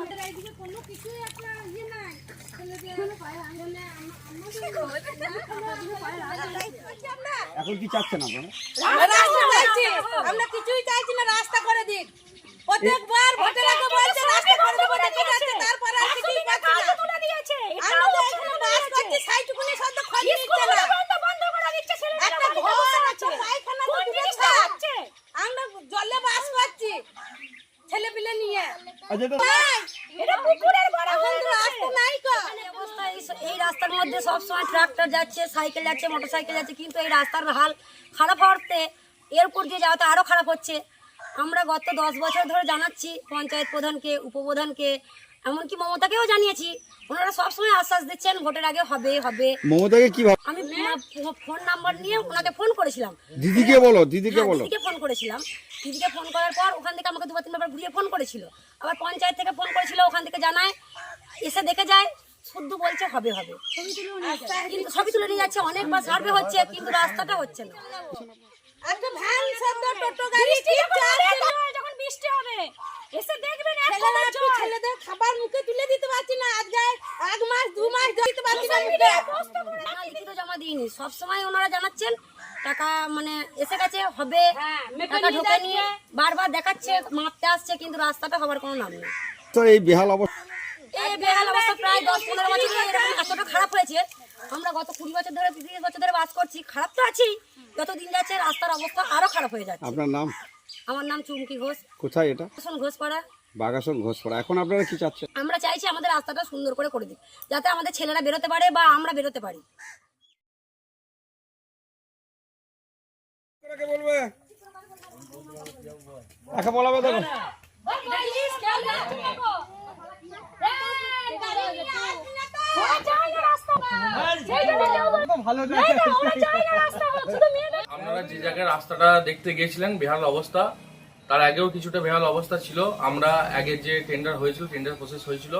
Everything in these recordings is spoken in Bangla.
ছেলেদের এইদিকে কোনো কিছুই একটা ইয়ে নাই। আঙুলে এখন কি চাচ্ছেন আপনারা? আমরা রাস্তা আমরা কিছুই চাইছি না রাস্তা করে দিন প্রত্যেকবার ভোটের আগে বলছে রাস্তা করে দেবো দেখে যাচ্ছে তারপরে আর কিছুই পাচ্ছি না? আমরা তো এখানে বাস করছি সাইটুকুনি সদ্য খোঁজ নিচ্ছে না। একটা ঘর আছে পায়খানা তো দূরে থাক আমরা জলে বাস করছি ছেলে পিলে নিয়ে। আচ্ছা এটা নাই এখন তো রাস্তা নাই কো অবস্থা এই- রাস্তার মধ্যে সবসময় ট্রাক্টর যাচ্ছে সাইকেল যাচ্ছে মোটর সাইকেল যাচ্ছে কিন্তু এই রাস্তার হাল খারাপ হওয়াতে এরপর দিয়ে যাওয়াতে আরও খারাপ হচ্ছে। আমরা গত দশ বছর ধরে জানাচ্ছি পঞ্চায়েত প্রধানকে উপপ্রধানকে এমনকি মমতাকেও জানিয়েছি। ওনারা সবসময় আশ্বাস দিচ্ছেন ভোটের আগে হবে হবে। মমতাকে কি আমি ফোন নাম্বার নিয়ে ওনাকে ফোন করেছিলাম। দিদিকে বলো দিদিকে হ্যাঁ, বলো। দিদিকে ফোন করেছিলাম। দিদিকে ফোন করার পর ওখান থেকে আমাকে দুবার তিনবার ঘুরিয়ে ফোন করেছিল। আবার পঞ্চায়েত থেকে ফোন করেছিল ওখান থেকে জানায় এসে দেখে যায় শুদ্ধ বলছে হবে হবে। কিন্তু সবই তুলে নিয়ে যাচ্ছে অনেকবার সার্ভে হচ্ছে কিন্তু রাস্তাটা হচ্ছে না। যখন বৃষ্টি হবে এসে দেখবেন এক ছেলেদের খাবার মুখে তুলে দিতে পারছি না আজ এক মাস দু মাস দিতে পারছি না মুখে। লিখিত জমা দিইনি। সবসময় ওনারা জানাচ্ছেন টাকা মানে এসে গেছে হবে। টাকা ঢোকে নিয়ে বারবার দেখাচ্ছে মাপতে আসছে কিন্তু রাস্তাটা হবার কোনো নাম নেই। তো এই বেহাল অবস্থা এই বেহাল অবস্থা প্রায় দশ পনেরো বছর ধরে এরকম এতটা খারাপ হয়েছে। আমরা গত কুড়ি বছর ধরে তিরিশ বছর ধরে বাস করছি খারাপ তো আছেই যত দিন যাচ্ছে রাস্তার অবস্থা আরও খারাপ হয়ে যাচ্ছে। আপনার নাম? আমার নাম চুমকি ঘোষ। কোথায় এটা? ঘোষপাড়া। বাগাসন ঘোষপাড়া। এখন আপনারা কি চাচ্ছেন? আমরা চাইছি আমাদের রাস্তাটা সুন্দর করে করে দিক যাতে আমাদের ছেলেরা বেরোতে পারে বা আমরা বেরোতে পারি। বলবে? বলাবে দেখো। আপনারা যে জায়গায় রাস্তাটা দেখতে গিয়েছিলেন, বেহাল অবস্থা, তার আগেও কিছুটা বেহাল অবস্থা ছিল। আমরা আগে যে টেন্ডার হয়েছিল টেন্ডার প্রসেস হয়েছিল,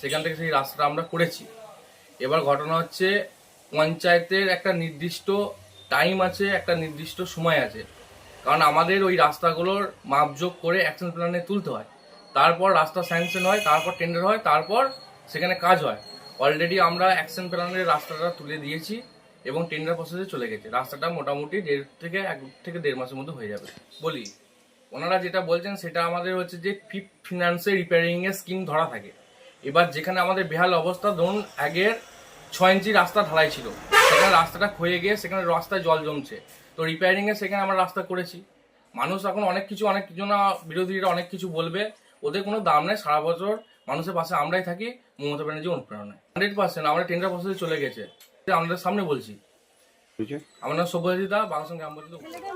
সেখান থেকে সেই রাস্তাটা আমরা করেছি। এবার ঘটনা হচ্ছে, পঞ্চায়েতের একটা নির্দিষ্ট টাইম আছে, একটা নির্দিষ্ট সময় আছে। কারণ আমাদের ওই রাস্তাগুলোর মাপযোগ করে অ্যাকশন প্ল্যানে তুলতে হয়। তারপর রাস্তা স্যাংশন হয়, তারপর টেন্ডার হয়, তারপর সেখানে কাজ হয়। অলরেডি আমরা অ্যাকশন প্ল্যানের রাস্তাটা তুলে দিয়েছি এবং টেন্ডার প্রসেসে চলে গেছে। রাস্তাটা মোটামুটি দেড় থেকে এক থেকে দেড় মাসের মধ্যে হয়ে যাবে। বলি, ওনারা যেটা বলছেন সেটা আমাদের হচ্ছে যে ফিফ ফিনান্সে রিপেয়ারিংয়ের স্কিম ধরা থাকে। এবার যেখানে আমাদের বেহাল অবস্থা, ধরুন আগের ছয় ইঞ্চি রাস্তা ঢালাই ছিল। সেখানে রাস্তাটা ক্ষয়ে গিয়ে সেখানে রাস্তায় জল জমছে। তো রিপেয়ারিং এ সেখানে আমরা রাস্তা করেছি। মানুষ এখন অনেক কিছু অনেক কিছু না, বিরোধীরা অনেক কিছু বলবে। ওদের কোনো দাম নেই। সারা বছর মানুষের পাশে আমরাই থাকি। মমতা ব্যানার্জি অনুপ্রেরণায় হান্ড্রেড পার্সেন্ট আমরা টেন্ডার প্রসেসে চলে গেছে আমাদের সামনে বলছি বুঝছে? আমার নাম সব্যজিৎ দা বাংলাদেশ গ্রাম পঞ্চায়েত কোনো